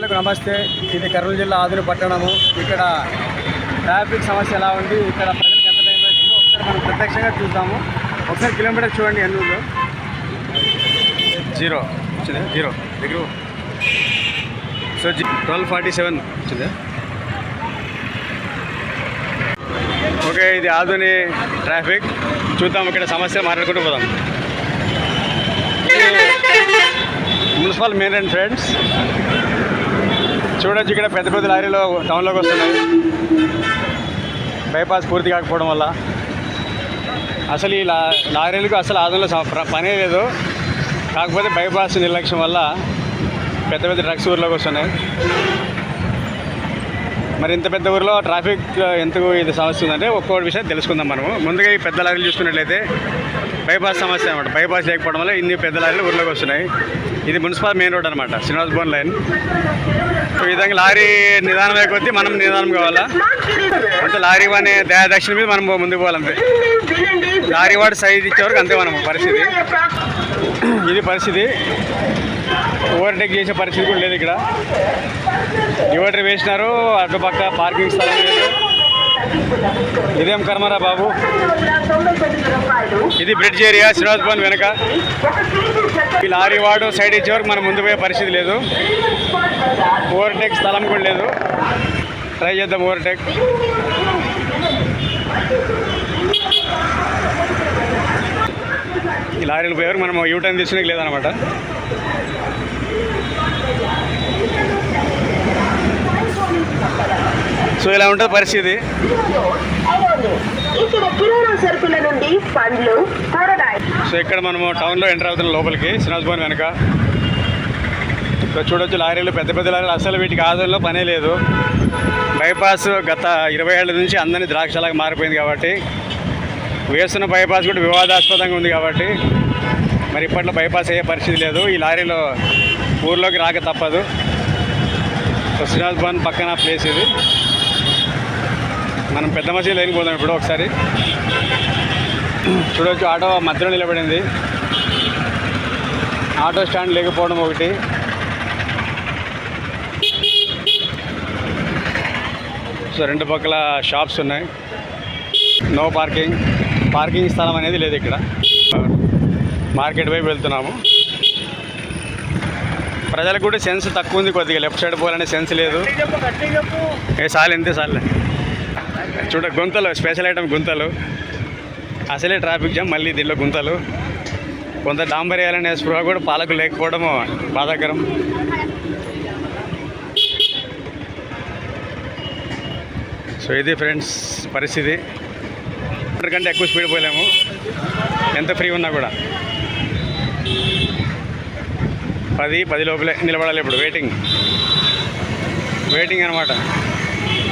ప్రజలకు నమస్తే. ఇది కర్నూలు జిల్లా ఆదుని పట్టణము. ఇక్కడ ట్రాఫిక్ సమస్య ఎలా ఉంది? ఇక్కడ ప్రజలకు ఎంత టైం పడుతుందో ఒకసారి మనం ప్రత్యక్షంగా చూద్దాము. ఒకసారి కిలోమీటర్ చూడండి ఎన్ని ఉందో జీరో. వచ్చిందా. జీరో. దగ్గర సో ట్వెల్వ్ ఫార్టీ సెవెన్ వచ్చిందా. ఓకే ఇది ఆధుని ట్రాఫిక్. చూద్దాం ఇక్కడ సమస్య మాట్లాడుకుంటూ పోదాం. మున్సిపల్ మెయిన్ అండ్ ఫ్రెండ్స్ చూడొచ్చు ఇక్కడ పెద్ద పెద్ద లారీలు టౌన్లోకి వస్తున్నాయి. బైపాస్ పూర్తి కాకపోవడం వల్ల. అసలు ఈ లా లారీలకు అసలు ఆదంలో పనే లేదు. కాకపోతే బైపాస్ నిర్లక్ష్యం వల్ల పెద్ద పెద్ద ట్రక్స్ ఊర్లోకి వస్తున్నాయి. మరి ఇంత పెద్ద ఊరిలో ట్రాఫిక్ ఎందుకు ఇది సమస్య ఉందంటే ఒక్కొక్క విషయం తెలుసుకుందాం మనము. ముందుగా ఈ పెద్ద లారీలు చూసుకున్నట్లయితే బైపాస్ సమస్య అనమాట బైపాస్ లేకపోవడం వల్ల ఇన్ని పెద్ద లారీలు ఊర్లోకి వస్తున్నాయి. ఇది మున్సిపల్ మెయిన్ రోడ్ అనమాట శ్రీనివాస్ భవన్ లైన్. ఈ విధంగా లారీ నిదానం కొద్దీ మనం నిదానం కావాలా? అంటే లారీ వాని దక్షిణ మీద మనం ముందుకు పోవాలంతే. లారీ వాడు సైజ్ ఇచ్చేవరకు అంతే మనం పరిస్థితి. ఇది పరిస్థితి. ఓవర్టేక్ చేసే పరిస్థితి కూడా లేదు ఇక్కడ. డివైడర్ వేసినారు అటుపక్క పార్కింగ్ స్థలం లేదు. ఇదేం కర్మరా బాబు? ఇది బ్రిడ్జ్ ఏరియా శ్రీనివాస్ భవన్ వెనక. ఈ లారీ వాడు సైడ్ ఇచ్చే వరకు మనం ముందు పోయే పరిస్థితి లేదు. ఓవర్టేక్ స్థలం కూడా లేదు. ట్రై చేద్దాం ఓవర్టేక్ ఈ లారీలు పోయే మనం యూటర్న్ తీసుకునే లేదనమాట. సో ఇలా ఉంటుంది పరిస్థితి. సో ఇక్కడ మనము టౌన్లో ఎంటర్ అవుతున్న లోపలికి శ్రీనివాస్ భవన్ వెనక. ఇక్కడ చూడొచ్చు లారీలు పెద్ద పెద్ద లారీలు. అసలు వీటికి ఆదాయంలో పనే లేదు. బైపాస్ గత ఇరవై ఏళ్ళ నుంచి అందరినీ ద్రాక్షలాగా మారిపోయింది కాబట్టి వేస్తున్న బైపాస్ కూడా వివాదాస్పదంగా ఉంది కాబట్టి మరి ఇప్పట్లో బైపాస్ అయ్యే పరిస్థితి లేదు. ఈ లారీలో ఊర్లోకి రాక తప్పదు. సో శ్రీనివాస్ భవన్ పక్కన ప్లేస్ ఇది. మనం పెద్ద మసీదు లేని పోదాం ఇప్పుడు ఒకసారి. చూడొచ్చు ఆటో మధ్యలో నిలబడింది. ఆటో స్టాండ్ లేకపోవడం ఒకటి. సో రెండు పక్కల షాప్స్ ఉన్నాయి. No parking. పార్కింగ్ స్థలం అనేది లేదు ఇక్కడ. మార్కెట్ వైపు వెళ్తున్నాము. ప్రజలకు కూడా సెన్స్ తక్కువ ఉంది కొద్దిగా. లెఫ్ట్ సైడ్ పోవాలనే సెన్స్ లేదు. ఏ సార్లు ఎంతే సార్లే. చూడ గుంతలు స్పెషల్ ఐటమ్ గుంతలు. అసలే ట్రాఫిక్ జామ్ మళ్ళీ దీనిలో గుంతలు. కొంత డాంబర్ వేయాలనే స్పృహ కూడా పాలకు లేకపోవడము బాధాకరం. సో ఇది ఫ్రెండ్స్ పరిస్థితి. కంటే ఎక్కువ స్పీడ్ పోలేము. ఎంత ఫ్రీ ఉన్నా కూడా. పది పది లోపలే నిలబడాలి ఇప్పుడు వెయిటింగ్ వెయిటింగ్ అనమాట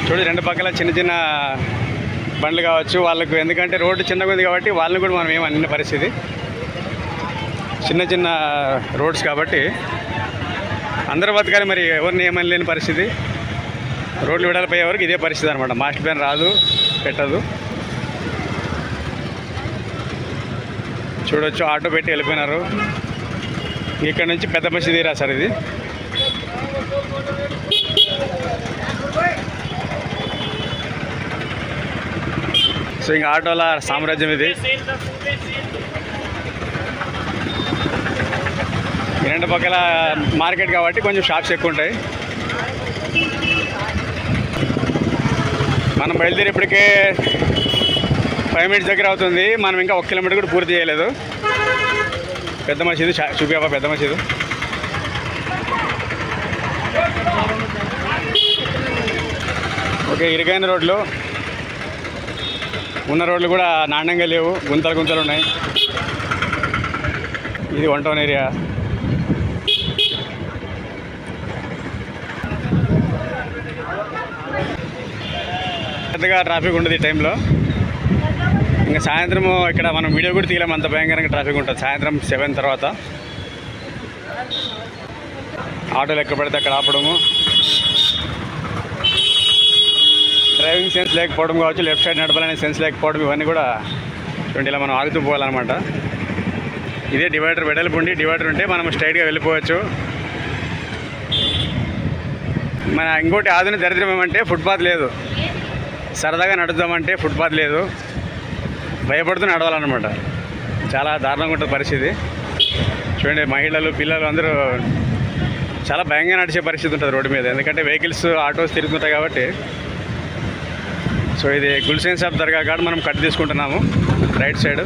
చూడు రెండు పక్కల చిన్న చిన్న బండ్లు కావచ్చు వాళ్ళకు ఎందుకంటే రోడ్డు చిన్నగా ఉంది కాబట్టి వాళ్ళని కూడా మనం ఏమన్న పరిస్థితి. చిన్న చిన్న రోడ్స్ కాబట్టి అందరూ బతకాలి మరి ఎవరిని ఏమని లేని పరిస్థితి. రోడ్లు విడాలిపోయే వరకు ఇదే పరిస్థితి అనమాట మాస్టర్ ప్లాన్ రాదు పెట్టదు. చూడొచ్చు ఆటో పెట్టి వెళ్ళిపోయినారు. ఇక్కడ నుంచి పెద్ద మసీదు సార్ ఇది? సో ఇంకా ఆటోల సామ్రాజ్యం ఇది. రెండు పక్కల మార్కెట్ కాబట్టి కొంచెం షాప్స్ ఎక్కువ ఉంటాయి. మనం బయలుదేరి ఇప్పటికే ఫైవ్ మినిట్స్ దగ్గర అవుతుంది. మనం ఇంకా ఒక కిలోమీటర్ కూడా పూర్తి చేయలేదు. పెద్ద మసీదు చా- పెద్ద మసీదు. ఓకే ఇరుకైన రోడ్లు. ఉన్న రోడ్లు కూడా నాణ్యంగా లేవు గుంతలు గుంతలు ఉన్నాయి. ఇది వన్ టౌన్ ఏరియా పెద్దగా ట్రాఫిక్ ఉండదు ఈ టైంలో ఇంకా సాయంత్రం ఇక్కడ మనం వీడియో కూడా తీయలేము అంత భయంకరంగా ట్రాఫిక్ ఉంటుంది. సాయంత్రం సెవెన్ తర్వాత. ఆటోలు ఎక్కడ పడితే అక్కడ ఆపడము. డ్రైవింగ్ సెన్స్ లేకపోవడం కావచ్చు లెఫ్ట్ సైడ్ నడపాలనే సెన్స్ లేకపోవడం ఇవన్నీ కూడా చూడండి ఇలా మనం ఆగుతూ పోవాలన్నమాట. ఇదే డివైడర్ వెడల్పు ఉండి డివైడర్ ఉంటే మనం స్ట్రైట్గా వెళ్ళిపోవచ్చు. మన ఇంకోటి ఆధునిక దరిద్రం ఏమంటే ఫుట్పాత్ లేదు. సరదాగా నడుద్దామంటే ఫుట్పాత్ లేదు. భయపడుతూ నడవాలన్నమాట. చాలా దారుణంగా ఉంటుంది పరిస్థితి. చూడండి మహిళలు పిల్లలు అందరూ చాలా భయంగా నడిచే పరిస్థితి ఉంటుంది రోడ్డు మీద. ఎందుకంటే వెహికల్స్ ఆటోస్ తిరుగుతుంటాయి కాబట్టి సో ఇది గుల్సేన్ సాబ్ దర్గా కాడ మనం కట్ తీసుకుంటున్నాము రైట్ సైడ్.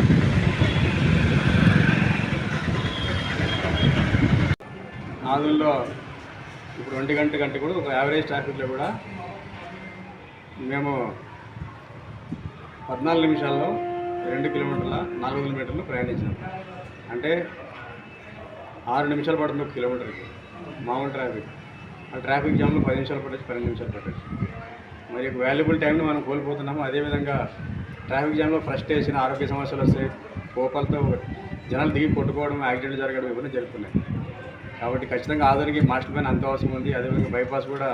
నాదుల్లో ఇప్పుడు ఒంటి గంట గంట కూడా ఒక యావరేజ్ ట్రాఫిక్లో కూడా మేము పద్నాలుగు నిమిషాల్లో రెండు కిలోమీటర్ల నాలుగు కిలోమీటర్లు ప్రయాణించాం అంటే ఆరు నిమిషాలు పడుతుంది ఒక కిలోమీటర్కి మామూలు ట్రాఫిక్. ఆ ట్రాఫిక్ జామ్లో పది నిమిషాలు పట్టచ్చు పన్నెండు నిమిషాలు పట్టచ్చు మరి వాల్యుబుల్ టైంని మనం కోల్పోతున్నాము. అదేవిధంగా ట్రాఫిక్ జామ్లో ఫ్రస్ట్రేషన్ ఆరోగ్య సమస్యలు వస్తాయి కోపాలతో జనాలు దిగి కొట్టుకోవడం యాక్సిడెంట్ జరగడం ఇవన్నీ జరుగుతున్నాయి. కాబట్టి ఖచ్చితంగా ఆధునిక మాస్టర్ ప్లాన్ అంత అవసరం ఉంది. అదేవిధంగా బైపాస్ కూడా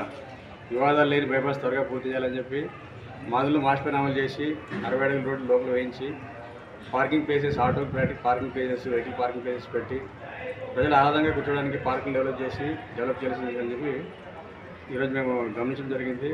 వివాదాలు లేని బైపాస్ త్వరగా పూర్తి చేయాలని చెప్పి మాదులు మాస్టర్ ప్లాన్ అమలు చేసి అరవై అడుగుల రోడ్డు లోపల వేయించి parking places auto parking places vehicle parking places పెట్టి ప్రజలు ఆనందంగా కూర్చోడానికి పార్కింగ్ డెవలప్ చేసి డెవలప్ చేయాల్సింది అని చెప్పి ఈరోజు మేము గమనించడం జరిగింది.